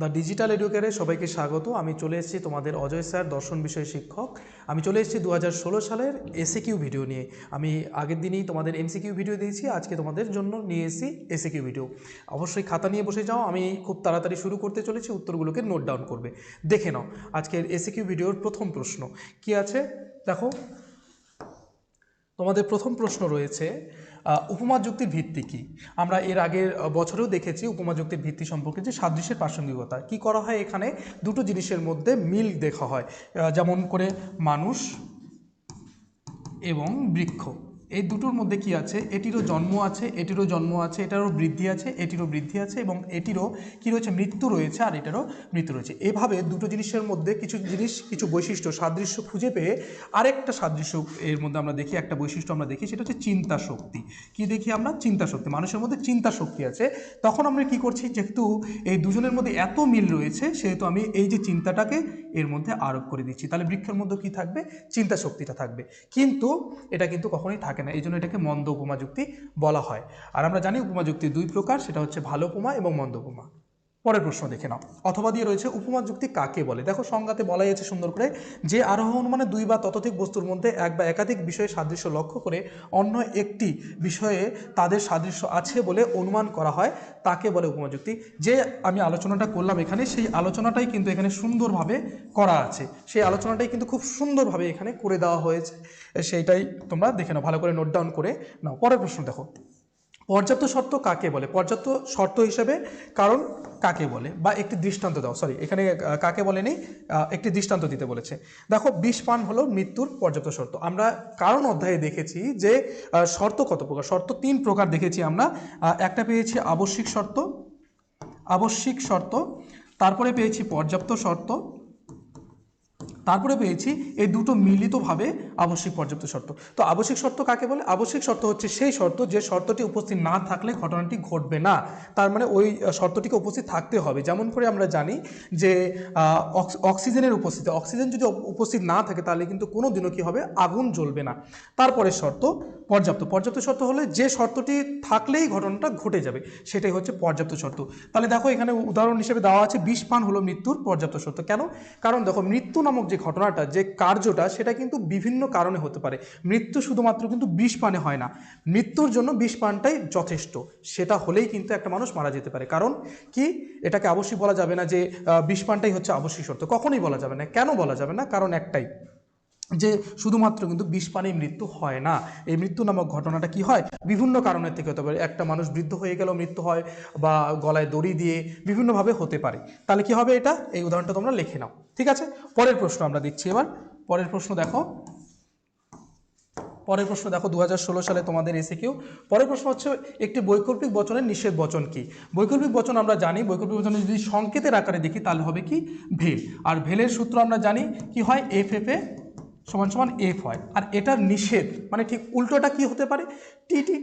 The digital এডুকেরে সবাইকে স্বাগত। আমি চলে এসেছি তোমাদের অজয় স্যার, দর্শন বিষয় শিক্ষক। আমি চলে এসেছি দু হাজার ষোলো সালের এসে কিউ ভিডিও নিয়ে। আমি আগের দিনই তোমাদের এমসিকিউ ভিডিও দিয়েছি, আজকে তোমাদের জন্য নিয়ে এসেছি এসে কিউ ভিডিও। অবশ্যই খাতা নিয়ে বসে যাও, আমি খুব তাড়াতাড়ি শুরু করতে চলেছি, উত্তরগুলোকে নোট ডাউন করবে। দেখে নাও, আজকের এসে কিউ ভিডিওর প্রথম প্রশ্ন কি আছে? দেখো, তোমাদের প্রথম প্রশ্ন রয়েছে উপমা যুক্তির ভিত্তি কি? আমরা এর আগের বছরেও দেখেছি উপমা যুক্তির ভিত্তি সম্পর্কে যে সাদৃশ্যের প্রাসঙ্গিকতা। কি করা হয় এখানে? দুটো জিনিসের মধ্যে মিল দেখা হয়। যেমন করে মানুষ এবং বৃক্ষ। এই দুটোর মধ্যে কি আছে? এটিরও জন্ম আছে, এটিরও জন্ম আছে, এটারও বৃদ্ধি আছে, এটিরও বৃদ্ধি আছে এবং এটিরও কি রয়েছে? মৃত্যু রয়েছে আর এটারও মৃত্যু রয়েছে। এভাবে দুটো জিনিসের মধ্যে কিছু জিনিস, কিছু বৈশিষ্ট্য, সাদৃশ্য খুঁজে পেয়ে আরেকটা সাদৃশ্য এর মধ্যে আমরা দেখি, একটা বৈশিষ্ট্য আমরা দেখি, সেটা হচ্ছে চিন্তা শক্তি। কি দেখি আমরা? চিন্তা শক্তি। মানুষের মধ্যে চিন্তা শক্তি আছে। তখন আমরা কি করছি? যেহেতু এই দুজনের মধ্যে এত মিল রয়েছে, সেহেতু আমি এই যে চিন্তাটাকে এর মধ্যে আরোপ করে দিচ্ছি। তাহলে বৃক্ষের মধ্যে কি থাকবে? চিন্তা শক্তিটা থাকবে। কিন্তু এটা কিন্তু কখনোই থাকে না এই জন্য এটাকে মন্দ উপমা যুক্তি বলা হয়। আর আমরা জানি উপমা যুক্তি দুই প্রকার, সেটা হচ্ছে ভালো উপমা এবং মন্দ উপমা। পরের প্রশ্ন দেখে নাও। অথবা দিয়ে রয়েছে উপমা যুক্তি কাকে বলে? দেখো, সংজ্ঞাতে বলাই আছে সুন্দর করে যে আরোহণ মানে দুই বা ততোধিক বস্তুর মধ্যে এক বা একাধিক বিষয়ে সাদৃশ্য লক্ষ্য করে অন্য একটি বিষয়ে তাদের সাদৃশ্য আছে বলে অনুমান করা হয়, তাকে বলে উপমা যুক্তি যে আমি আলোচনাটা করলাম এখানে, সেই আলোচনাটাই কিন্তু এখানে সুন্দরভাবে করা আছে। সেই আলোচনাটাই কিন্তু খুব সুন্দরভাবে এখানে করে দেওয়া হয়েছে। সেইটাই তোমরা দেখে নাও, ভালো করে নোট ডাউন করে নাও। পরের প্রশ্ন দেখো। পর্যাপ্ত শর্ত কাকে বলে? পর্যাপ্ত শর্ত হিসেবে কারণ কাকে বলে? বা একটি দৃষ্টান্ত দাও। সরি এখানে কাকে বলে নেই একটি দৃষ্টান্ত দিতে বলেছে। দেখো, বিষ পান হলো মৃত্যুর পর্যাপ্ত শর্ত। আমরা কারণ অধ্যায়ে দেখেছি যে শর্ত কত প্রকার? শর্ত তিন প্রকার দেখেছি আমরা। একটা পেয়েছি আবশ্যিক শর্ত আবশ্যিক শর্ত, তারপরে পেয়েছি পর্যাপ্ত শর্ত তারপরে পেয়েছি এই দুটো মিলিতভাবে আবশ্যিক পর্যাপ্ত শর্ত। তো আবশ্যিক শর্ত কাকে বলে? আবশ্যিক শর্ত হচ্ছে সেই শর্ত যে শর্তটি উপস্থিত না থাকলে ঘটনাটি ঘটবে না। তার মানে ওই শর্তটিকে উপস্থিত থাকতে হবে। যেমন করে আমরা জানি যে অক্স- অক্সিজেনের উপস্থিতি, অক্সিজেন যদি উপস্থিত না থাকে তাহলে কিন্তু কোনো দিনও কী হবে? আগুন জ্বলবে না। তারপরে শর্ত, পর্যাপ্ত। পর্যাপ্ত শর্ত হলে যে শর্তটি থাকলেই ঘটনাটা ঘটে যাবে, সেটাই হচ্ছে পর্যাপ্ত শর্ত। তাহলে দেখো এখানে উদাহরণ হিসেবে দেওয়া আছে, বিষ পান হলো মৃত্যুর পর্যাপ্ত শর্ত। কেন? কারণ দেখো মৃত্যু নামক যে ঘটনাটা, যে কার্যটা, সেটা কিন্তু বিভিন্ন কারণে হতে পারে। মৃত্যু শুধুমাত্র কিন্তু বিষ পানে হয় না। মৃত্যুর জন্য বিষ পানটাই যথেষ্ট। সেটা হলেই কিন্তু একটা মানুষ মারা যেতে পারে। কারণ কি? এটাকে অবশ্যই বলা যাবে না যে বিষ পানটাই হচ্ছে আবশ্যিক শর্ত। কখনোই বলা যাবে না। কেন বলা যাবে না? কারণ একটাই। যে শুধুমাত্র কিন্তু বিষ পানে মৃত্যু হয় না। এই মৃত্যু নামক ঘটনাটা কি হয়? বিভিন্ন কারণের থেকে হতে পারে। একটা মানুষ বৃদ্ধ হয়ে গেলেও মৃত্যু হয় বা গলায় দড়ি দিয়ে বিভিন্নভাবে হতে পারে। তাহলে কি হবে এটা? এই উদাহরণটা তোমরা লিখে নাও। ঠিক আছে? পরের প্রশ্ন আমরা দিচ্ছি এবার। পরের প্রশ্ন দেখো। পরের প্রশ্ন দেখো দু হাজার ষোলো সালে তোমাদের এসে কেউ। পরের প্রশ্ন হচ্ছে, একটি বৈকল্পিক বচনের নিষেধ বচন কি? বৈকল্পিক বচন আমরা জানি। বৈকল্পিক বচনে যদি সংকেতের আকারে দেখি, তাহলে হবে কি? ভেল। আর ভেলের সূত্র আমরা জানি, কি হয়? এফ এফ এ সমান সমান এফ হয়। আর এটার নিষেধ মানে ঠিক উল্টোটা কি হতে পারে? টি টি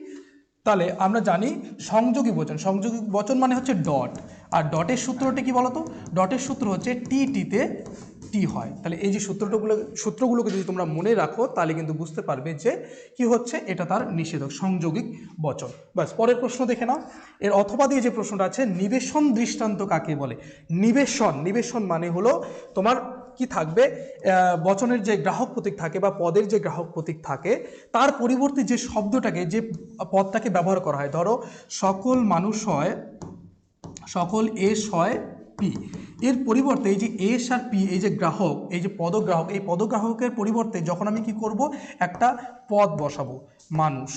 তাহলে আমরা জানি সংযোগী বচন সংযোগী বচন মানে হচ্ছে ডট। আর ডটের সূত্রটি কি বলতো? ডটের সূত্র হচ্ছে টি টিতে টি হয়। তাহলে এই যে সূত্রটাগুলো সূত্রগুলোকে যদি তোমরা মনে রাখো, তাহলে কিন্তু বুঝতে পারবে যে কি হচ্ছে? এটা তার নিষেধক সংযোগিক বচন। ব্যাস, পরের প্রশ্ন দেখে নাও। এর অথবা দিয়ে যে প্রশ্নটা আছে, নিবেশন দৃষ্টান্ত কাকে বলে? নিবেশন নিবেশন মানে হলো তোমার কি থাকবে? বচনের যে গ্রাহক প্রতীক থাকে বা পদের যে গ্রাহক প্রতীক থাকে, তার পরিবর্তে যে শব্দটাকে, যে পদটাকে ব্যবহার করা হয়, ধরো সকল মানুষ হয়, সকল এস হয় পি। এর পরিবর্তে এই যে এস আর পি, এই যে গ্রাহক, এই যে পদগ্রাহক, এই পদগ্রাহকের পরিবর্তে যখন আমি কি করব? একটা পদ বসাবো, মানুষ।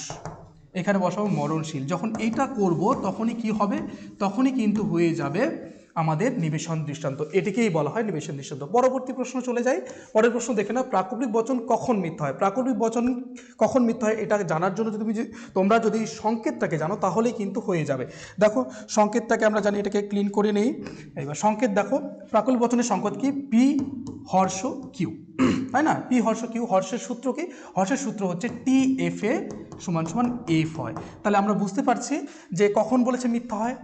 এখানে বসাবো মরণশীল। যখন এইটা করব, তখনই কি হবে? তখনই কিন্তু হয়ে যাবে আমাদের নিবেশন দৃষ্টান্ত। এটিকেই বলা হয় নিবেশন দৃষ্টান্ত। পরবর্তী প্রশ্ন চলে যাই। পরের প্রশ্ন দেখে না প্রাকৃতিক বচন কখন মিথ্যা হয়? প্রাকৃতিক বচন কখন মিথ্যা হয় এটা জানার জন্য যদি তুমি তোমরা যদি সংকেতটাকে জানো, তাহলেই কিন্তু হয়ে যাবে। দেখো, সংকেতটাকে আমরা জানি এটাকে ক্লিন করে নেই। এবার সংকেত দেখো, প্রাকৃতিক বচনের সংকেত কি? পি হর্ষ কিউ। তাই না? পি হর্ষ কিউ, হর্ষের সূত্র কি? হর্ষের সূত্র হচ্ছে টি এফ এ সমান সমান এফ হয়। তাহলে আমরা বুঝতে পারছি যে কখন বলেছে মিথ্যা হয়?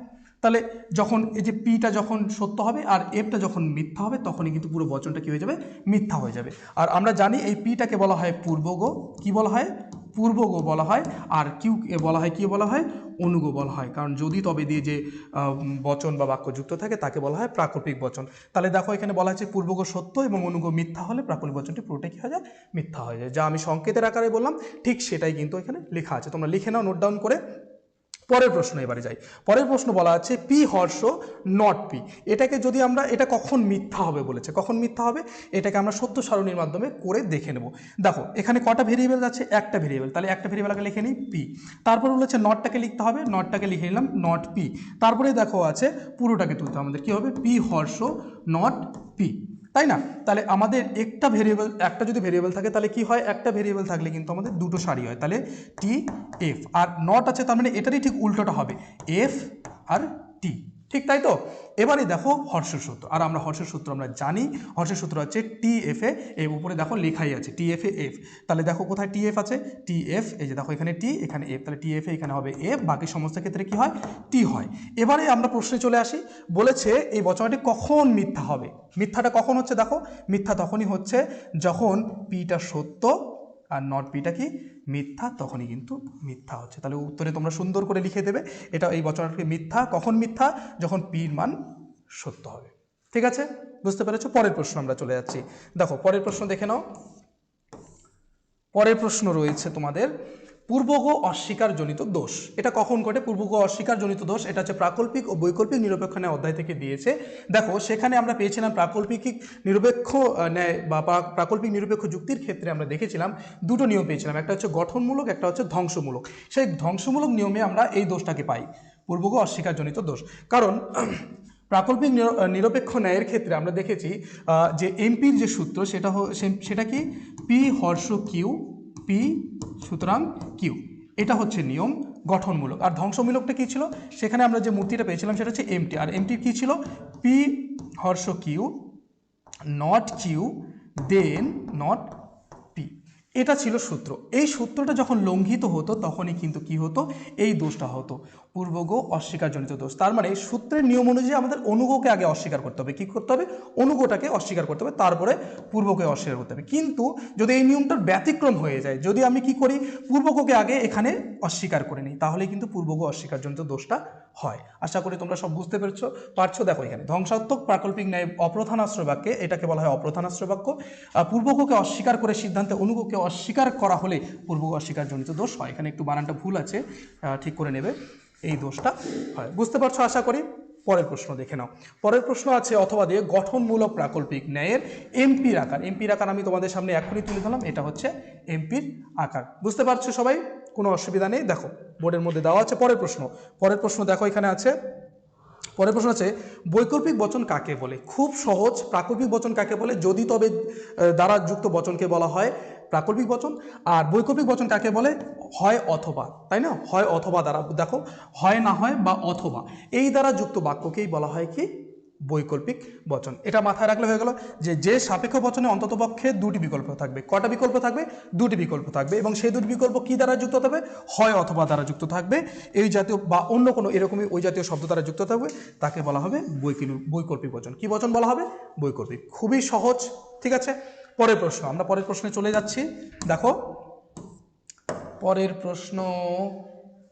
তাহলে যখন এই যে পিটা যখন সত্য হবে আর এফটা যখন মিথ্যা হবে, তখনই কিন্তু পুরো বচনটা কী হয়ে যাবে? মিথ্যা হয়ে যাবে। আর আমরা জানি এই পিটাকে বলা হয় পূর্বগ, কি বলা হয়? পূর্বগো বলা হয়। আর কিউ বলা হয়, কি বলা হয়? অনুগো বলা হয়। কারণ যদি তবে দিয়ে যে বচন বা বাক্য যুক্ত থাকে, তাকে বলা হয় প্রাকল্পিক বচন। তাহলে দেখো এখানে বলা হচ্ছে পূর্বগো সত্য এবং অনুগ মিথ্যা হলে প্রাকল্পিক বচনটি পুরোটাই কী হয়ে যায়? মিথ্যা হয়ে যায়। যা আমি সংকেতের আকারে বললাম, ঠিক সেটাই কিন্তু এখানে লেখা আছে। তোমরা লিখে নাও নোট ডাউন করে। পরের প্রশ্ন এবারে যাই। পরের প্রশ্ন বলা আছে, পি হর্ষ নট পি। এটাকে যদি আমরা, এটা কখন মিথ্যা হবে বলেছে? কখন মিথ্যা হবে? এটাকে আমরা সত্য সারণীর মাধ্যমে করে দেখে নেব। দেখো, এখানে কটা ভেরিয়েবল আছে? একটা ভেরিয়েবল। তাহলে একটা ভেরিয়েবল আগে লিখে নিই, পি। তারপর বলেছে নটটাকে লিখতে হবে। নটটাকে লিখে নিলাম নট পি। তারপরে দেখো আছে, পুরোটাকে তুলতে আমাদের কী হবে? পি হর্ষ নট পি। তাই না? তাহলে আমাদের একটা ভেরিয়েবল একটা যদি ভেরিয়েবল থাকে, তাহলে কি হয়? একটা ভেরিয়েবল থাকলে কিন্তু আমাদের দুটো সারি হয়। তাহলে টি এফ আর নট আছে, তার মানে এটারই ঠিক উল্টোটা হবে। এফ আর টি ঠিক তাই তো? এবারে দেখো হর্ষের সূত্র, আর আমরা হর্ষের সূত্র আমরা জানি, হর্ষের সূত্র হচ্ছে টি এফ এ এর উপরে দেখো লেখাই আছে টি এফ এ এফ তাহলে দেখো কোথায় টি এফ আছে? টি এফ এই যে দেখো এখানে টি এখানে এফ তাহলে টি এফ এ এখানে হবে এফ বাকি সমস্ত ক্ষেত্রে কি হয়? টি হয়। এবারে আমরা প্রশ্নে চলে আসি, বলেছে এই বচনটি কখন মিথ্যা হবে? মিথ্যাটা কখন হচ্ছে দেখো? মিথ্যা তখনই হচ্ছে যখন পিটা সত্য আর নট বিটা কি? মিথ্যা, তখনই কিন্তু মিথ্যা হচ্ছে। তাহলে উত্তরে তোমরা সুন্দর করে লিখে দেবে, এটা এই বচনটি মিথ্যা, কখন মিথ্যা? যখন পির মান সত্য হবে। ঠিক আছে? বুঝতে পেরেছ? পরের প্রশ্ন আমরা চলে যাচ্ছি। দেখো, পরের প্রশ্ন দেখে নাও। পরের প্রশ্ন রয়েছে তোমাদের। পূর্বগ অস্বীকার জনিত দোষ। এটা কখন ঘটে? পূর্বগ অস্বীকার জনিত দোষ, এটা হচ্ছে প্রাকল্পিক ও বৈকল্পিক নিরপেক্ষ ন্যায় অধ্যায় থেকে দিয়েছে। দেখো, সেখানে আমরা পেয়েছিলাম প্রাকল্পিক নিরপেক্ষ ন্যায় বা প্রাকল্পিক নিরপেক্ষ যুক্তির ক্ষেত্রে আমরা দেখেছিলাম দুটো নিয়ম পেয়েছিলাম। একটা হচ্ছে গঠনমূলক, একটা হচ্ছে ধ্বংসমূলক। সেই ধ্বংসমূলক নিয়মে আমরা এই দোষটাকে পাই পূর্বগ অস্বীকার জনিত দোষ। কারণ প্রাকল্পিক নির- নিরপেক্ষ ন্যায়ের ক্ষেত্রে আমরা দেখেছি যে এমপির যে সূত্র, সেটা সেটা কি? পি হর্ষ কিউ পি সুতরাং কিউ এটা হচ্ছে নিয়ম গঠনমূলক। আর ধ্বংসমূলকটা কী ছিল? সেখানে আমরা যে মূর্তিটা পেয়েছিলাম সেটা হচ্ছে এমটি আর এমটি কী ছিল? P Harsh q not q then not এটা ছিল সূত্র। এই সূত্রটা যখন লঙ্ঘিত হতো, তখনই কিন্তু কি হতো? এই দোষটা হতো। পূর্বগ অস্বীকারজনিত দোষ। তার মানে সূত্রের নিয়ম অনুযায়ী আমাদের অনুগকে আগে অস্বীকার করতে হবে। কি করতে হবে? অনুগটাকে অস্বীকার করতে হবে। তারপরে পূর্বকে অস্বীকার করতে হবে। কিন্তু যদি এই নিয়মটার ব্যতিক্রম হয়ে যায়, যদি আমি কি করি? পূর্বককে আগে এখানে অস্বীকার করে নিই। তাহলে কিন্তু পূর্বক অস্বীকারজনিত দোষটা হয়। আশা করি তোমরা সব বুঝতে পেরেছ। পারছ দেখো এখানে। ধ্বংসাত্মক প্রাকল্পিক ন্যায় অপ্রধানাশ্র বাক্যে এটাকে বলা হয় অপ্রধানাশ্র বাক্য আহ, পূর্বককে অস্বীকার করে সিদ্ধান্তে অনুগকে অস্বীকার করা হলে পূর্বক অস্বীকারজনিত দোষ হয়। এখানে একটু বানানটা ভুল আছে। ঠিক করে নেবে। এই দোষটা হয়। বুঝতে পারছ আশা করি? পরের প্রশ্ন দেখে নাও। পরের প্রশ্ন আছে অথবা দিয়ে গঠনমূলক প্রাকল্পিক ন্যায়ের এমপির আকার। এমপির আকার আমি তোমাদের সামনে এখনই তুলে ধরলাম। এটা হচ্ছে এমপির আকার। বুঝতে পারছ সবাই? কোনো অসুবিধা নেই। দেখো, বোর্ডের মধ্যে দেওয়া আছে পরের প্রশ্ন। পরের প্রশ্ন দেখো, এখানে আছে। পরের প্রশ্ন আছে, বৈকল্পিক বচন কাকে বলে? খুব সহজ, প্রাকল্পিক বচন কাকে বলে? যদি তবে দ্বারা যুক্ত বচনকে বলা হয় প্রাকল্পিক বচন। আর বৈকল্পিক বচন কাকে বলে? হয় অথবা, তাই না? হয় অথবা দ্বারা, দেখো, হয় না হয় বা অথবা। এই দ্বারা যুক্ত বাক্যকেই বলা হয় কি? বৈকল্পিক বচন। এটা মাথায় রাখলে হয়ে গেল যে যে সাপেক্ষ বচনে অন্ততপক্ষে দুটি বিকল্প থাকবে। কটা বিকল্প থাকবে? দুটি বিকল্প থাকবে এবং সেই দুটি বিকল্প কি দ্বারা যুক্ত থাকবে? হয় অথবা দ্বারা যুক্ত থাকবে। এই জাতীয় বা অন্য কোনো এরকমই ওই জাতীয় শব্দ দ্বারা যুক্ত থাকবে, তাকে বলা হবে বৈকল্পিক বৈকল্পিক বচন। কি বচন বলা হবে? বৈকল্পিক। খুবই সহজ, ঠিক আছে? পরের প্রশ্ন, আমরা পরের প্রশ্নে চলে যাচ্ছি। দেখো, পরের প্রশ্ন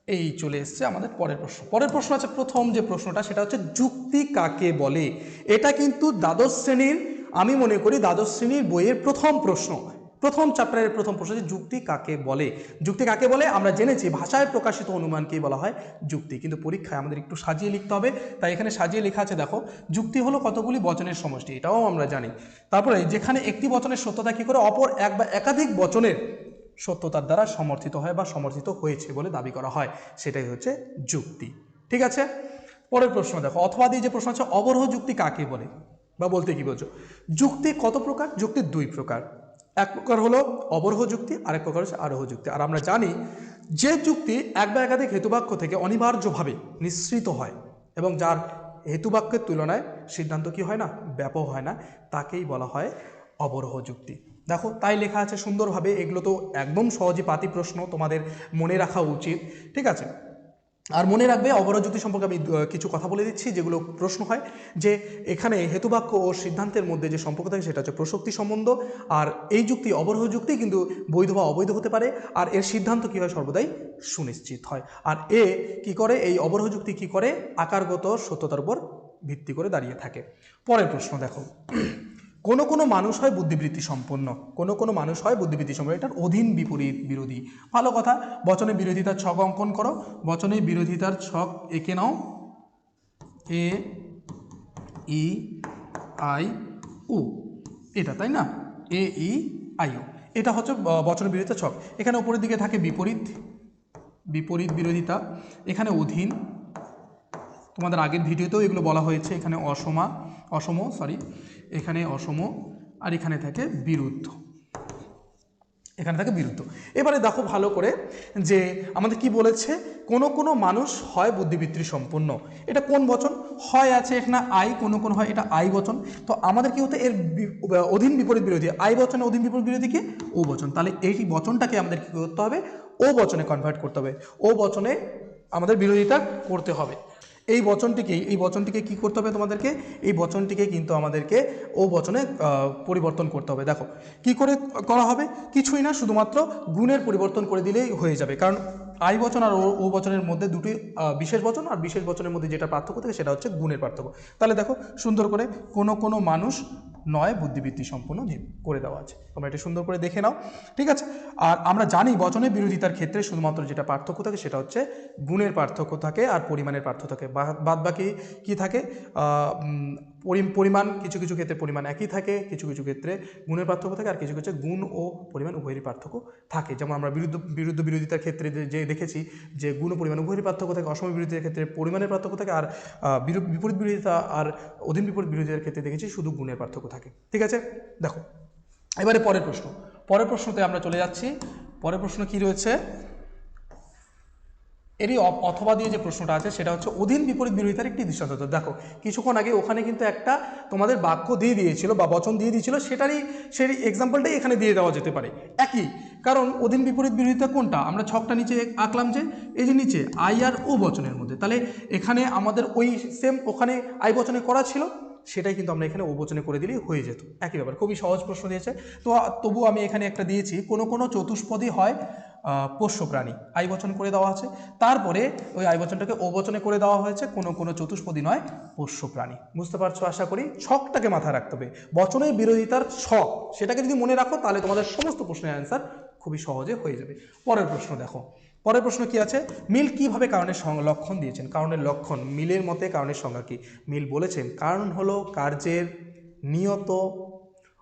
এই চলে এসছে আমাদের পরের প্রশ্ন। পরের প্রশ্ন আছে, প্রথম যে প্রশ্নটা, সেটা হচ্ছে যুক্তি কাকে বলে? এটা কিন্তু দ্বাদশ শ্রেণির, আমি মনে করি দ্বাদশ শ্রেণির বইয়ের প্রথম প্রশ্ন। প্রথম চ্যাপ্টারের প্রথম প্রশ্ন যে যুক্তি কাকে বলে? যুক্তি কাকে বলে? আমরা জেনেছি, ভাষায় প্রকাশিত অনুমানকেই বলা হয় যুক্তি। কিন্তু পরীক্ষায় আমাদের একটু সাজিয়ে লিখতে হবে। তাই এখানে সাজিয়ে লেখা আছে, দেখো, যুক্তি হলো কতগুলি বচনের সমষ্টি, এটাও আমরা জানি। তারপরে যেখানে একটি বচনের সত্যতা কী করে? অপর এক বা একাধিক বচনের সত্যতার দ্বারা সমর্থিত হয় বা সমর্থিত হয়েছে বলে দাবি করা হয়। সেটাই হচ্ছে যুক্তি। ঠিক আছে? পরের প্রশ্ন দেখো। অথবা দিয়ে যে প্রশ্ন আছে, অবরোহ যুক্তি কাকে বলে? বা বলতে কি বলছো যুক্তি কত প্রকার? যুক্তি দুই প্রকার। এক প্রকার হলো অবরোহ যুক্তি, আরেক প্রকার হচ্ছে আরোহ যুক্তি। আর আমরা জানি যে যুক্তি এক বা একাধিক হেতুবাক্য থেকে অনিবার্যভাবে নিঃসৃত হয় এবং যার হেতুবাক্যের তুলনায় সিদ্ধান্ত কি হয় না? ব্যাপক হয় না। তাকেই বলা হয় অবরোহ যুক্তি। দেখো, তাই লেখা আছে সুন্দরভাবে, এগুলো তো একদম সহজে পাতি প্রশ্ন তোমাদের মনে রাখা উচিত, ঠিক আছে? আর মনে রাখবে, অবরোধ যুক্তি সম্পর্কে আমি কিছু কথা বলে দিচ্ছি, যেগুলো প্রশ্ন হয়, যে এখানে হেতুবাক্য ও সিদ্ধান্তের মধ্যে যে সম্পর্ক থাকে, সেটা হচ্ছে প্রসক্তি সম্বন্ধ, আর এই যুক্তি অবরোহ যুক্তি কিন্তু বৈধ বা অবৈধ হতে পারে, আর এর সিদ্ধান্ত কী হয় সর্বদাই সুনিশ্চিত হয়, আর এ কি করে, এই অবরোহ যুক্তি কী করে, আকারগত সত্যতার উপর ভিত্তি করে দাঁড়িয়ে থাকে। পরের প্রশ্ন দেখো। কোনো কোনো মানুষ হয় বুদ্ধিবৃত্তি সম্পন্ন, কোনো কোনো মানুষ হয় বুদ্ধিবৃত্তি সম্পন্ন। এটার অধীন বিপরীত বিরোধী। ভালো কথা, বচনে বিরোধিতার ছক অঙ্কন করো। বচনে বিরোধিতার ছক এঁকে নাও। এ, ই, আই, উ। এটা, তাই না? এ, ই, আই ও এটা হচ্ছে বচন বিরোধিতা ছক। এখানে উপরের দিকে থাকে বিপরীত বিপরীত বিরোধিতা। এখানে অধীন। তোমাদের আগের ভিডিওতেও এগুলো বলা হয়েছে। এখানে অসমা, অসম সরি এখানে অসম, আর এখানে থাকে বিরুদ্ধ। এখানে থাকে বিরুদ্ধ। এবারে দেখো ভালো করে যে আমাদের কি বলেছে, কোন কোনো মানুষ হয় বুদ্ধিবৃত্তি সম্পন্ন। এটা কোন বচন? হয় আছে এখানে আই, কোনো কোনো হয় এটা আই বচন। তো আমাদের কি হতে, এর অধীন বিপরীত বিরোধী। আই বচনে অধীন বিপরীত বিরোধী কি? ও বচন। তাহলে এই বচনটাকে আমাদের কি করতে হবে? ও বচনে কনভার্ট করতে হবে। ও বচনে আমাদের বিরোধিতা করতে হবে। এই বচনটিকে এই বচনটিকে কি করতে হবে তোমাদেরকে? এই বচনটিকে কিন্তু আমাদেরকে ও বচনে পরিবর্তন করতে হবে। দেখো, কি করে করা হবে? কিছুই না, শুধুমাত্র গুণের পরিবর্তন করে দিলেই হয়ে যাবে। কারণ আই বচন আর ও বচনের মধ্যে দুটি বিশেষ বচন আর বিশেষ বচনের মধ্যে যেটা পার্থক্য থাকে সেটা হচ্ছে গুণের পার্থক্য। তাহলে দেখো, সুন্দর করে কোনো কোনো মানুষ নয় বুদ্ধিবৃত্তি সম্পন্ন জীব করে দেওয়া আছে। তোমরা এটা সুন্দর করে দেখে নাও, ঠিক আছে? আর আমরা জানি বচনের বিরোধিতার ক্ষেত্রে শুধুমাত্র যেটা পার্থক্য থাকে সেটা হচ্ছে গুণের পার্থক্য থাকে আর পরিমাণের পার্থক্য থাকে। বাদ বাকি কী থাকে? পরিমাণ কিছু কিছু ক্ষেত্রে পরিমাণ একই থাকে, কিছু কিছু ক্ষেত্রে গুণের পার্থক্য থাকে, আর কিছু কিছু গুণ ও পরিমাণ উভয়েরই পার্থক্য থাকে। যেমন আমরা বিরুদ্ধ বিরুদ্ধ বিরোধিতার ক্ষেত্রে যে- দেখেছি যে গুণ পরিমাণ উভয়েরই পার্থক্য থাকে, অসম বিরোধিতার ক্ষেত্রে পরিমাণের পার্থক্য থাকে, আর বিপরীত বিরোধিতা আর অধীন বিপরীত বিরোধিতার ক্ষেত্রে দেখেছি শুধু গুণের পার্থক্য থাকে। ঠিক আছে? দেখো, এবারে পরের প্রশ্ন। পরের প্রশ্নতে আমরা চলে যাচ্ছি। পরের প্রশ্ন কি রয়েছে? এরই অথবা দিয়ে যে প্রশ্নটা আছে, সেটা হচ্ছে অধীন বিপরীত বিরোধিতার একটি দৃষ্টান্ত দেখো, কিছুক্ষণ আগে ওখানে কিন্তু একটা তোমাদের বাক্য দিয়ে দিয়েছিল বা বচন দিয়ে দিয়েছিল, সেটারই, সেই এক্সাম্পলটাই এখানে দিয়ে দেওয়া যেতে পারে। একই, কারণ অধীন বিপরীত বিরোধিতা কোনটা? আমরা ছকটা নিচে আঁকলাম যে, এই যে নিচে, আই আর ও বচনের মধ্যে। তাহলে এখানে আমাদের ওই সেম ওখানে আই বচনে করা ছিল। সেটাই কিন্তু আমরা এখানে ওবচনে করে দিলেই হয়ে যেত। একই ব্যাপার, খুবই সহজ প্রশ্ন দিয়েছে। তো তবু আমি এখানে একটা দিয়েছি, কোনো কোনো চতুষ্পদী হয় পোষ্য প্রাণী আই বচন করে দেওয়া আছে। তারপরে ওই আই বচনটাকে ও বচনে করে দেওয়া হয়েছে, কোনো কোনো চতুষ্পদী নয়, পোষ্য প্রাণী। বুঝতে পারছ? আশা করি ছকটাকে মাথায় রাখতে হবে। বচনের বিরোধিতার ছক সেটাকে যদি মনে রাখো, তাহলে তোমাদের সমস্ত প্রশ্নের অ্যান্সার খুবই সহজে হয়ে যাবে। পরের প্রশ্ন দেখো। পরের প্রশ্ন কি আছে? মিল কীভাবে কারণের লক্ষণ দিয়েছেন? কারণের লক্ষণ, মিলের মতে কারণের সংজ্ঞা কি? মিল বলেছেন, কারণ হলো কার্যের নিয়ত,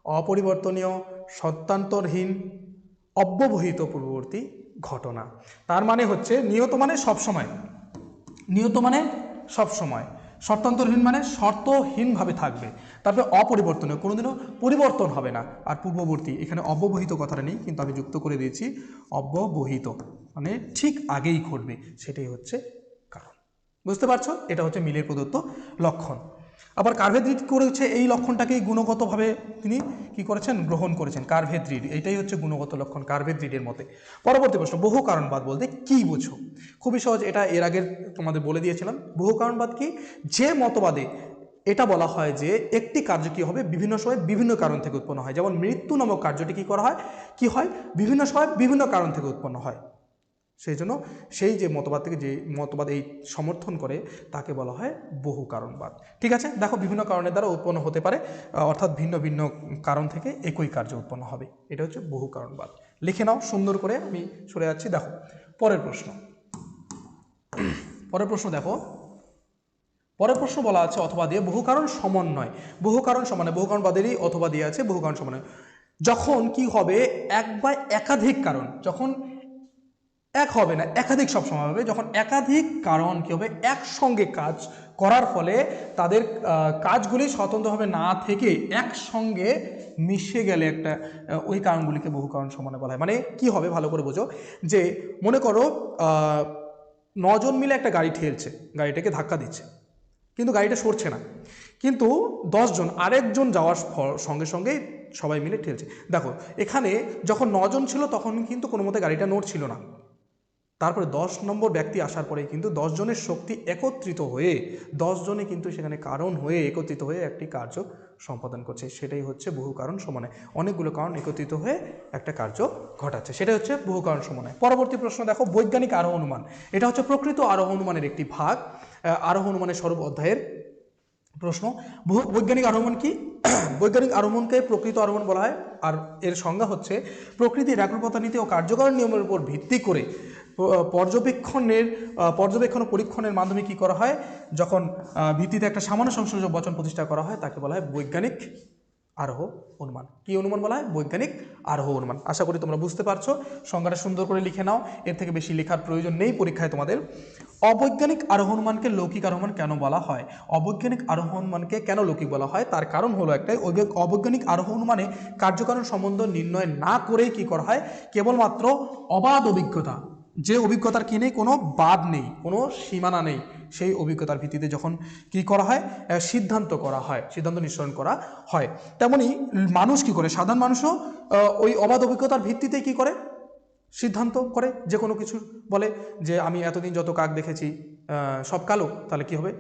অপরিবর্তনীয়, সত্যান্তরহীন, অব্যবহিত পূর্ববর্তী ঘটনা। তার মানে হচ্ছে নিয়ত মানে সবসময়। নিয়ত মানে সবসময়। শর্তান্তরহীন মানে শর্তহীনভাবে থাকবে। তারপরে অপরিবর্তনীয়, কোনোদিনও পরিবর্তন হবে না। আর পূর্ববর্তী, এখানে অব্যবহিত কথাটা নেই, কিন্তু আমি যুক্ত করে দিয়েছি, অব্যবহিত। মানে ঠিক আগেই ঘটবে, সেটাই হচ্ছে কারণ। বুঝতে পারছ? এটা হচ্ছে মিলের প্রদত্ত লক্ষণ। আবার কার্ভেদ্রিড করেছে, এই লক্ষণটাকেই গুণগতভাবে তিনি কি করেছেন? গ্রহণ করেছেন। কার্ভেদ্রিড এইটাই হচ্ছে গুণগত লক্ষণ কার্ভেদ্রিডের মতে। পরবর্তী প্রশ্ন, বহু কারণবাদ বলতে কি বুঝো? খুবই সহজ, এটা এর আগের তোমাদের বলে দিয়েছিলাম। বহু কারণবাদ কি? যে মতবাদে এটা বলা হয় যে একটি কার্য কি হবে? বিভিন্ন সময় বিভিন্ন কারণ থেকে উৎপন্ন হয়। যেমন মৃত্যু নামক কার্যটি কি করা হয়? কি হয়? বিভিন্ন সময় বিভিন্ন কারণ থেকে উৎপন্ন হয়। সেই জন্য সেই যে মতবাদ থেকে যে মতবাদ এই সমর্থন করে, তাকে বলা হয় বহু কারণবাদ। ঠিক আছে? দেখো, বিভিন্ন কারণের দ্বারা উৎপন্ন হতে পারে অর্থাৎ ভিন্ন ভিন্ন কারণ থেকে একই কার্য উৎপন্ন হবে। এটা হচ্ছে বহু কারণবাদ। লিখে নাও, সুন্দর করে আমি সরে যাচ্ছি। দেখো, পরের প্রশ্ন। পরের প্রশ্ন দেখো পরের প্রশ্ন বলা আছে, অথবা দিয়ে বহু কারণ সমন্বয়। বহু কারণ সমানে বহু কারণ বাদেরই অথবা দিয়ে আছে বহু কারণ সমন্বয়। যখন কি হবে? এক বা একাধিক কারণ। যখন এক হবে না, একাধিক সবসময় হবে। যখন একাধিক কারণ কী হবে? একসঙ্গে কাজ করার ফলে তাদের কাজগুলি স্বতন্ত্রভাবে না থেকে একসঙ্গে মিশে গেলে একটা ওই কারণগুলিকে বহু কারণ সমানে বলা হয়। মানে কি হবে? ভালো করে বোঝো। যে মনে করো নজন মিলে একটা গাড়ি ঠেলছে, গাড়িটাকে ধাক্কা দিচ্ছে। কিন্তু গাড়িটা সরছে না। কিন্তু দশজন, আরেকজন যাওয়ার ফ- সঙ্গে সঙ্গে সবাই মিলে ঠেলছে। দেখো, এখানে যখন নজন ছিল তখন কিন্তু কোনো মতে গাড়িটা নড়ছিল না। তারপরে দশ নম্বর ব্যক্তি আসার পরে কিন্তু দশ জনের শক্তি একত্রিত হয়ে দশ জনে কিন্তু সেখানে কারণ হয়ে একত্রিত হয়ে একটি কার্য সম্পাদন করছে। সেটাই হচ্ছে বহু কারণ সমন্বয়। অনেকগুলো কারণ একত্রিত হয়ে একটা কার্য ঘটাচ্ছে। সেটাই হচ্ছে বহু কারণ সমন্বয়। পরবর্তী প্রশ্ন, দেখো, বৈজ্ঞানিক আরোহ অনুমান। এটা হচ্ছে প্রকৃত আরোহ অনুমানের একটি ভাগ। আরোহ অনুমানের স্বরূপ অধ্যায়ের প্রশ্ন। বহু- বৈজ্ঞানিক আরোহণ কি? বৈজ্ঞানিক আরোহণকে প্রকৃত আরোহণ বলা হয়। আর এর সংজ্ঞা হচ্ছে, প্রকৃতির একরূপতা নীতি ও কার্যকর নিয়মের উপর ভিত্তি করে পর্যবেক্ষণের পর্যবেক্ষণ ও পরীক্ষণের মাধ্যমে কি করা হয়? যখন ভিত্তিতে একটা সামান্য সংশ্লেষক বচন প্রতিষ্ঠা করা হয়, তাকে বলা হয় বৈজ্ঞানিক আরোহ অনুমান। কি অনুমান বলা হয়? বৈজ্ঞানিক আরোহ অনুমান। আশা করি তোমরা বুঝতে পারছ। সংজ্ঞাটা সুন্দর করে লিখে নাও। এর থেকে বেশি লেখার প্রয়োজন নেই। পরীক্ষায় তোমাদের অবৈজ্ঞানিক আরোহ অনুমানকে লৌকিক আরোহণ কেন বলা হয়? অবৈজ্ঞানিক আরোহ অনুমানকে কেন লৌকিক বলা হয়? তার কারণ হলো একটাই অবৈ- অবৈজ্ঞানিক আরোহণ মানে কার্যকারণ সম্বন্ধ নির্ণয় না করেই কি করা হয়? কেবলমাত্র অবাধ অভিজ্ঞতা। যে অভিজ্ঞতার কি নেই? কোনো বাদ নেই, কোনো সীমানা নেই। সেই অভিজ্ঞতার ভিত্তিতে যখন কি করা হয়? সিদ্ধান্ত করা হয়, সিদ্ধান্ত নিঃসরণ করা হয়। তেমনি মানুষ কি করে? সাধারণ মানুষও ওই অবাধ অভিজ্ঞতার ভিত্তিতে কি করে? সিদ্ধান্ত করে যে কোনো কিছু বলে যে আমি এতদিন যত কাক দেখেছি সব কালো, তাহলে কি হবে?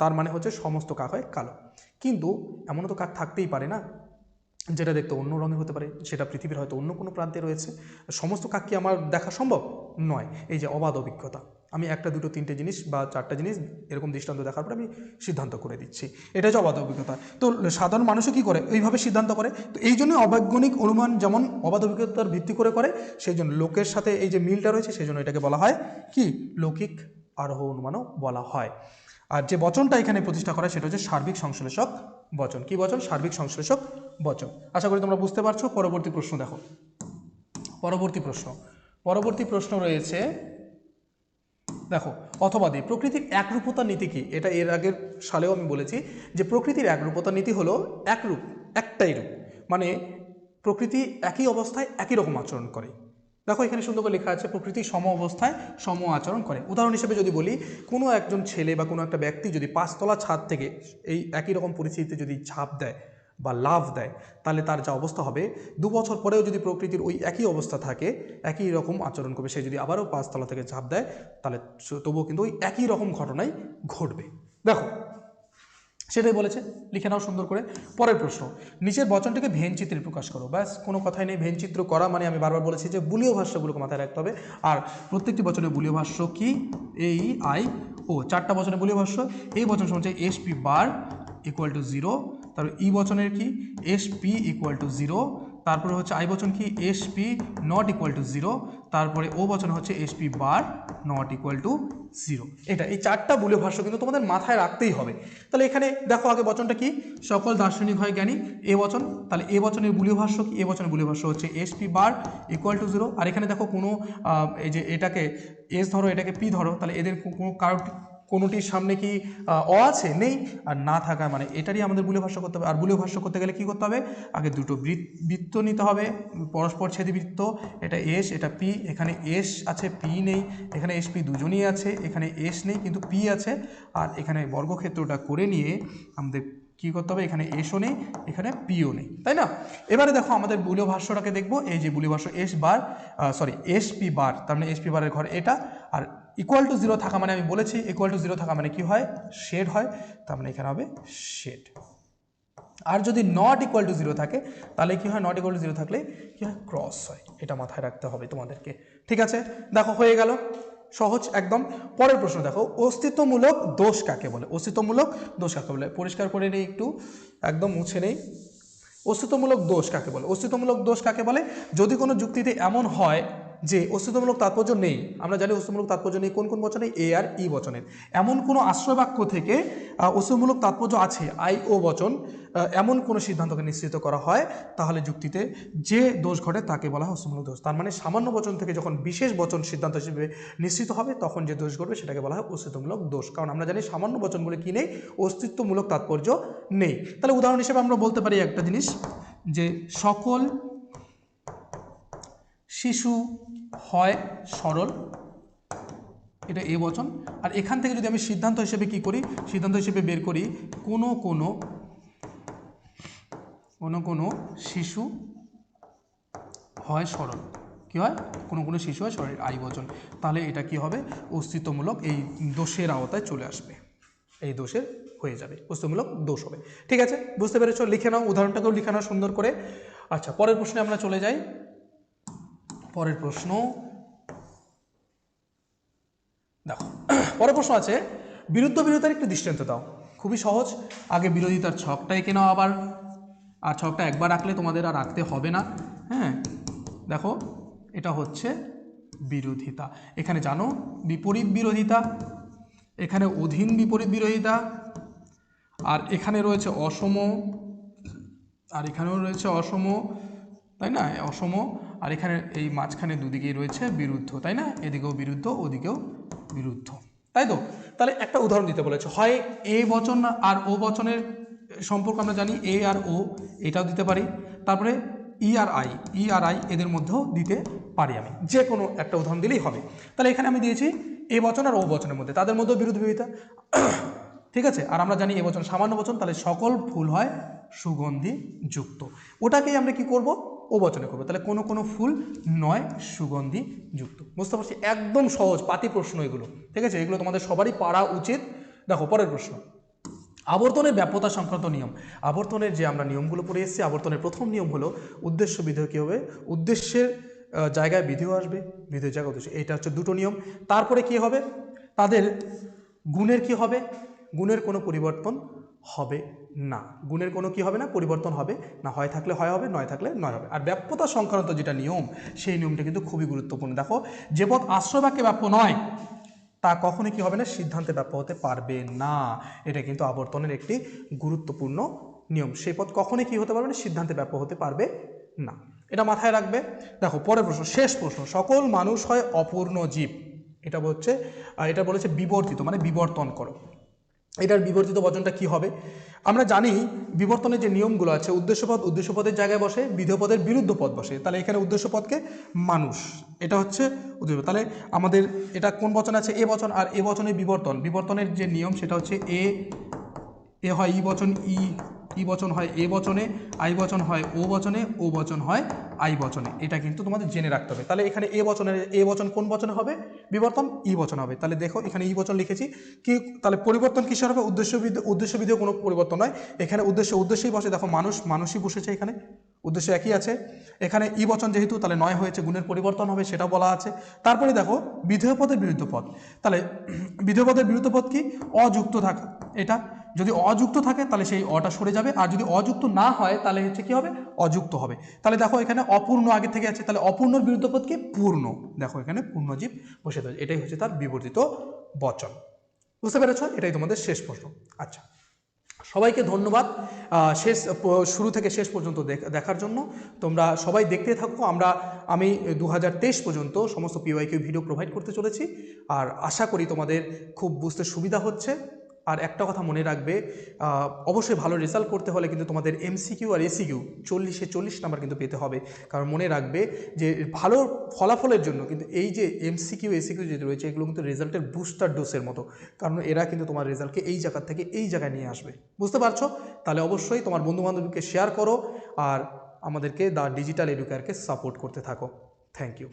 তার মানে হচ্ছে সমস্ত কাক হয় কালো। কিন্তু এমনও তো কাক থাকতেই পারে না। যেটা দেখতে অন্য রঙের হতে পারে, সেটা পৃথিবীর হয়তো অন্য কোনো প্রান্তে রয়েছে। সমস্ত কাক কি আমার দেখা সম্ভব নয়। এই যে অবাধ অভিজ্ঞতা। আমি একটা, দুটো, তিনটে জিনিস বা চারটা জিনিস এরকম দৃষ্টান্ত দেখার পরে আমি সিদ্ধান্ত করে দিচ্ছি। এটা হচ্ছে অবাধ অভিজ্ঞতা। তো সাধারণ মানুষও কী করে? এইভাবে সিদ্ধান্ত করে। তো এই জন্য অবৈজ্ঞানিক অনুমান যেমন অবাধ অভিজ্ঞতার ভিত্তি করে করে, সেই জন্য লোকের সাথে এই যে মিলটা রয়েছে, সেই জন্য এটাকে বলা হয় কি? লৌকিক আরোহ অনুমানও বলা হয়। আর যে বচনটা এখানে প্রতিষ্ঠা করা সেটা হচ্ছে সার্বিক সংশ্লেষক বচন। কি বচন? সার্বিক সংশ্লেষক বচন। আশা করি তোমরা বুঝতে পারছ। পরবর্তী প্রশ্ন দেখো। পরবর্তী প্রশ্ন। পরবর্তী প্রশ্ন রয়েছে, দেখো অথবাদী প্রকৃতির একরূপতা নীতি কি? এটা এর আগের সালেও আমি বলেছি যে প্রকৃতির একরূপতা নীতি হলো একরূপ, একটাই রূপ। মানে প্রকৃতি একই অবস্থায় একই রকম আচরণ করে। দেখো এখানে সুন্দর করে লেখা আছে, প্রকৃতি সম অবস্থায় সম আচরণ করে। উদাহরণ হিসেবে যদি বলি, কোনো একজন ছেলে বা কোনো একটা ব্যক্তি যদি পাঁচতলা ছাদ থেকে এই একই রকম পরিস্থিতিতে যদি ঝাঁপ দেয় বা লাভ দেয়, তাহলে তার যা অবস্থা হবে, দু বছর পরেও যদি প্রকৃতির ওই একই অবস্থা থাকে, একই রকম আচরণ করবে, সে যদি আবারও পাঁচতলা থেকে ঝাঁপ দেয়, তাহলে তবুও কিন্তু ওই একই রকম ঘটনাই ঘটবে। দেখো সেটাই বলেছে। লিখে নাও সুন্দর করে। পরের প্রশ্ন, নিচের বচনটিকে ভেন চিত্রে প্রকাশ করো। ব্যাস, কোনো কথাই নেই। ভেন চিত্র করা মানে আমি বারবার বলেছি যে বুলীয় ভাষ্যগুলোকে মাথায় রাখতে হবে। আর প্রত্যেকটি বচনে বুলীয় ভাষ্য কি? এই আই, ও। চারটা বচনে বুলীয় ভাষ্য। এই বচন শুনছে S P bar equal to zero তারপর ই বচনের কি? S P equal to zero তারপরে হচ্ছে আই বচন কি? S P not equal to zero তারপরে ও বচন হচ্ছে S P bar not equal to zero এটা এই চারটা বুলীয় ভাষ্য কিন্তু তোমাদের মাথায় রাখতেই হবে। তাহলে এখানে দেখো আগে বচনটা কি? সকল দার্শনিক হয় জ্ঞানী, এ বচন। তাহলে এ বচনের বুলীয় ভাষ্য কি? এ বচনের বুলীয় ভাষ্য হচ্ছে S P bar equal to zero আর এখানে দেখো কোনো এই যে এটাকে এস ধরো, এটাকে পি ধরো, তাহলে এদের কোনো কারও কোনোটির সামনে কি অ আছে? নেই? আর না থাকা মানে এটারই আমাদের বুলীয় ভাষ্য করতে হবে। আর বুলীয় ভাষ্য করতে গেলে কি করতে হবে? আগে দুটো বৃত্ত নিতে হবে। পরস্পর ছেদি বৃত্ত এটা এস, এটা পি। এখানে এস আছে, পি নেই। এখানে এস, পি দুজনই আছে। এখানে এস নেই, কিন্তু পি আছে। আর এখানে বর্গক্ষেত্রটা করে নিয়ে আমাদের কী করতে হবে? এখানে এসও নেই, এখানে পিও নেই। তাই না? এবারে দেখো আমাদের বুলীয় ভাষ্যটাকে দেখব। এই যে বুলীয় ভাষ্য, S bar sorry S P bar. তার মানে এস পি বারের ঘর এটা। আর ইকুয়াল টু জিরো থাকা মানে আমি বলেছি ইকুয়াল টু জিরো থাকা মানে কি হয়? শেড হয়, তার মানে এখানে হবে শেড। আর যদি নট ইকুয়াল টু জিরো থাকে, তাহলে কি হয়? নট ইকুয়াল টু জিরো থাকলে কি হয়? ক্রস হয়। এটা মাথায় রাখতে হবে তোমাদেরকে। ঠিক আছে? দেখো, হয়ে গেল। সহজ, একদম। পরের প্রশ্ন দেখো, অস্তিত্বমূলক দোষ কাকে বলে? অস্তিত্বমূলক দোষ কাকে বলে? পরিষ্কার করে নেই একটু, একদম মুছে নেই। অস্তিত্বমূলক দোষ কাকে বলে? অস্তিত্বমূলক দোষ কাকে বলে? যদি কোনো যুক্তিতে এমন হয় যে অস্তিত্বমূলক তাৎপর্য নেই। আমরা জানি অস্তিত্বমূলক তাৎপর্য নেই। কোন কোন বচনে? এ আর ই বচনের। এমন কোনো আশ্রয় বাক্য থেকে অস্তিত্বমূলক তাৎপর্য আছে, আই, ও বচন এমন কোনো সিদ্ধান্তকে নিশ্চিত করা হয়? তাহলে যুক্তিতে যে দোষ ঘটে তাকে বলা হয় অস্তিত্বমূলক দোষ। তার মানে সামান্য বচন থেকে যখন বিশেষ বচন সিদ্ধান্ত হিসেবে নিশ্চিত হবে, তখন যে দোষ ঘটবে সেটাকে বলা হয় অস্তিত্বমূলক দোষ। কারণ আমরা জানি সামান্য বচনগুলো কী নেই? অস্তিত্বমূলক তাৎপর্য নেই। তাহলে উদাহরণ হিসেবে আমরা বলতে পারি একটা জিনিস যে সকল শিশু হয় সরল, এটা এ বচন। আর এখান থেকে যদি আমি সিদ্ধান্ত হিসেবে কি করি, সিদ্ধান্ত হিসেবে বের করি, কোনো কোনো কোনো কোনো শিশু হয় সরল। কি হয়? কোনো কোনো শিশু হয় সরল আই বচন। তাহলে এটা কি হবে? অস্তিত্বমূলক এই দোষের আওতায় চলে আসবে। এই দোষের হয়ে যাবে। অস্তিত্বমূলক দোষ হবে। ঠিক আছে? বুঝতে পেরেছ? লিখে নাও, উদাহরণটাকেও লিখে নাও সুন্দর করে। আচ্ছা পরের প্রশ্নে আমরা চলে যাই। পরের প্রশ্ন। দেখো, পরের প্রশ্ন আছে, বিরুদ্ধ বিরোধিতার একটি দৃষ্টান্ত দাও। খুবই সহজ, আগে বিরোধিতার ছকটা এঁকে নাও আবার, আর ছকটা একবার রাখলে তোমাদের আর রাখতে হবে না। হ্যাঁ দেখো, এটা হচ্ছে বিরোধিতা। এখানে জানো, বিপরীত বিরোধিতা, এখানে অধীন বিপরীত বিরোধিতা, আর এখানে রয়েছে অসম, আর এখানেও রয়েছে অসম, তাই না? অসম আর এখানে এই মাঝখানে দুদিকেই রয়েছে বিরুদ্ধ, তাই না? এদিকেও বিরুদ্ধ, ওদিকেও বিরুদ্ধ, তাই তো? তাহলে একটা উদাহরণ দিতে বলেছে, হয় এ বচন আর ও বচনের সম্পর্ক আমরা জানি, এ আর ও এটাও দিতে পারি, তারপরে ই আর আই, ই আর আই এদের মধ্যেও দিতে পারি আমি, যে কোনো একটা উদাহরণ দিলেই হবে। তাহলে এখানে আমি দিয়েছি এ বচন আর ও বচনের মধ্যে, তাদের মধ্যেও বিরুদ্ধ বিরোধিতা ঠিক আছে? আর আমরা জানি এ বচন সামান্য বচন, তাহলে সকল ফুল হয়, সুগন্ধি যুক্ত। ওটাকেই আমরা কি করব? ও বচনে করব। তাহলে কোনো কোনো ফুল নয় সুগন্ধি যুক্ত। বুঝতে পারছি? একদম সহজ, পাতি প্রশ্ন এগুলো। ঠিক আছে? এগুলো তোমাদের সবারই পারা উচিত। দেখো, পরের প্রশ্ন। আবর্তনের ব্যাপ্যতা সংক্রান্ত নিয়ম। আবর্তনের যে আমরা নিয়মগুলো পড়ে এসেছি, আবর্তনের প্রথম নিয়ম হলো উদ্দেশ্য বিধেয় কী হবে? উদ্দেশ্যের জায়গায় বিধিও আসবে। বিধেয় জায়গায় উদ্দেশ্য। এটা হচ্ছে দুটো নিয়ম। তারপরে কি হবে? তাদের গুণের কি হবে? গুণের কোনো পরিবর্তন হবে না। গুণের কোনো কি হবে না? পরিবর্তন হবে। না হয় থাকলে হয় হবে, নয় থাকলে নয় হবে। আর ব্যাপ্যতা সংক্রান্ত যেটা নিয়ম, সেই নিয়মটা কিন্তু খুবই গুরুত্বপূর্ণ। দেখো, যে পথ আশ্রয়বাক্যে ব্যাপ্য নয়, তা কখনোই কি হবে না? সিদ্ধান্তে ব্যাপ্য হতে পারবে না। এটা কিন্তু আবর্তনের একটি গুরুত্বপূর্ণ নিয়ম। সেই পথ কখনোই কি হতে পারবে না? সিদ্ধান্তে ব্যাপ্য হতে পারবে না। এটা মাথায় রাখবে। দেখো, পরের প্রশ্ন, শেষ প্রশ্ন। সকল মানুষ হয় অপূর্ণ জীব। এটা হচ্ছে এটা বলেছে বিবর্তিত মানে বিবর্তন করো। এটার বিবর্তিত বচনটা কি হবে? আমরা জানি বিবর্তনের যে নিয়মগুলো আছে, উদ্দেশ্যপদ উদ্দেশ্যপদের জায়গায় বসে, বিধেয়পদের বিরুদ্ধ পদ বসে। তাহলে এখানে উদ্দেশ্যপদকে মানুষ, এটা হচ্ছে উদ্দেশ্য তাহলে আমাদের এটা কোন বচন আছে? এ বচন। আর এ বচনের বিবর্তন। বিবর্তনের যে নিয়ম সেটা হচ্ছে এ এ হয় ই বচন ই। ই বচন হয় এ বচনে, আই বচন হয় ও বচনে, ও বচন হয় আই বচনে। এটা কিন্তু তোমাদের জেনে রাখতে হবে। তাহলে এখানে এ বচনের, এ বচন কোন বচনে হবে? বিবর্তন ই বচন হবে। তাহলে দেখো, এখানে ই বচন লিখেছি। কি, তাহলে পরিবর্তন কিসের হবে? উদ্দেশ্য বিধ- উদ্দেশ্য বিধিও কোনো পরিবর্তন নয়। এখানে উদ্দেশ্য, উদ্দেশ্যই বসে, দেখো মানুষ, মানুষই বসেছে এখানে। উদ্দেশ্য একই আছে। এখানে ই বচন যেহেতু, তাহলে নয় হয়েছে, গুণের পরিবর্তন হবে সেটা বলা আছে। তারপরে দেখো, বিধেয় পদের বিরুদ্ধ পদ তাহলে, বিধেয় পদের বিরুদ্ধ পদ কি? অযুক্ত থাকা। এটা যদি অযুক্ত থাকে, তাহলে সেই অটা সরে যাবে। আর যদি অযুক্ত না হয়, তাহলে হচ্ছে কি হবে? অযুক্ত হবে। তাহলে দেখো এখানে অপূর্ণ আগে থেকে আছে। তাহলে অপূর্ণর বিরুদ্ধ পদ কি? পূর্ণ। দেখো এখানে পূর্ণজীব বসে থাকে। এটাই হচ্ছে তার বিবর্তিত বচন। বুঝতে পেরেছ? এটাই তোমাদের শেষ প্রশ্ন। আচ্ছা। সবাইকে ধন্যবাদ শেষ শুরু থেকে শেষ পর্যন্ত দেখ- দেখার জন্য। তোমরা সবাই দেখতে থাকো। আমরা, আমি দু হাজার তেইশ পর্যন্ত সমস্ত পিওয়াইকিউ ভিডিও প্রোভাইড করতে চলেছি। আর আশা করি তোমাদের খুব বুঝতে সুবিধা হচ্ছে। আর একটা কথা মনে রাখবে অবশ্যই ভালো রেজাল্ট করতে হলে কিন্তু তোমাদের এমসিকিউ আর এসিকিউ চল্লিশে চল্লিশ নাম্বার কিন্তু পেতে হবে। কারণ মনে রাখবে যে ভালো ফলাফলের জন্য কিন্তু এই যে এমসিকিউ এসিকিউ যেটা রয়েছে, এগুলো কিন্তু রেজাল্টের বুস্টার ডোসের মতো। কারণ এরা কিন্তু তোমার রেজাল্টকে এই জায়গা থেকে এই জায়গায় নিয়ে আসবে। বুঝতে পারছ? তাহলে অবশ্যই তোমার বন্ধুবান্ধবকে শেয়ার করো আর আমাদেরকে দ্য ডিজিটাল এডুকেয়ারকে সাপোর্ট করতে থাকো। Thank you